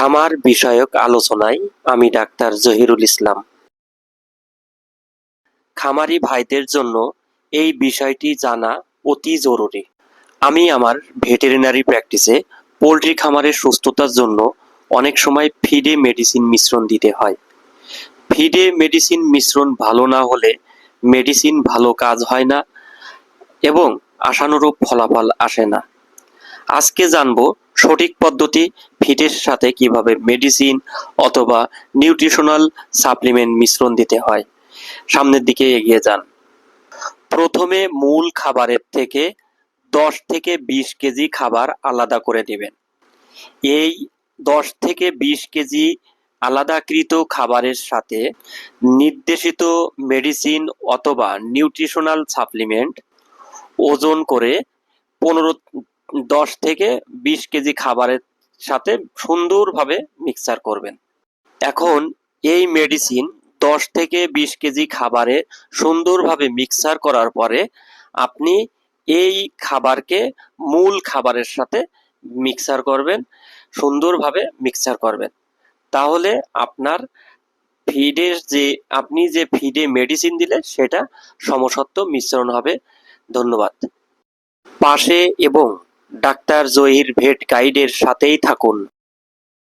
খামার বিষয়ক আলোচনায় আমি ডাক্তার জহিরুল ইসলাম। খামারি ভাইদের জন্য এই বিষয়টি জানা অতি জরুরি। আমি আমার ভেটেরিনারি প্র্যাকটিসে পোলট্রি খামারের সুস্থতার জন্য অনেক সময় ফিডে মেডিসিন মিশ্রণ দিতে হয়। ফিডে মেডিসিন মিশ্রণ ভালো না হলে মেডিসিন ভালো কাজ হয় না এবং আশানুরূপ ফলাফল আসে না। আজকে জানব সঠিক পদ্ধতি, ফিটের সাথে কীভাবে মেডিসিন অথবা নিউট্রিশনাল সাপ্লিমেন্ট মিশ্রণ দিতে হয়। সামনের দিকে এগিয়ে যান। প্রথমে মূল খাবারের থেকে দশ থেকে বিশ কেজি খাবার আলাদা করে দিবেন। এই দশ থেকে বিশ কেজি আলাদাকৃত খাবারের সাথে নির্দেশিত মেডিসিন অথবা নিউট্রিশনাল সাপ্লিমেন্ট ওজন করে পনেরো দশ থেকে বিশ কেজি খাবারের সাথে সুন্দরভাবে মিক্সার করবেন। এখন এই মেডিসিন দশ থেকে বিশ কেজি খাবারে সুন্দরভাবে মিক্সার করার পরে আপনি এই খাবারকে মূল খাবারের সাথে মিক্সার করবেন, সুন্দরভাবে মিক্সার করবেন। তাহলে আপনার ফিডের যে, আপনি যে ফিডে মেডিসিন দিলেন সেটা সমসত্ব মিশ্রণ হবে। ধন্যবাদ। পাশে এবং ডাক্তার জহির ভেট গাইডের সাথেই থাকুন।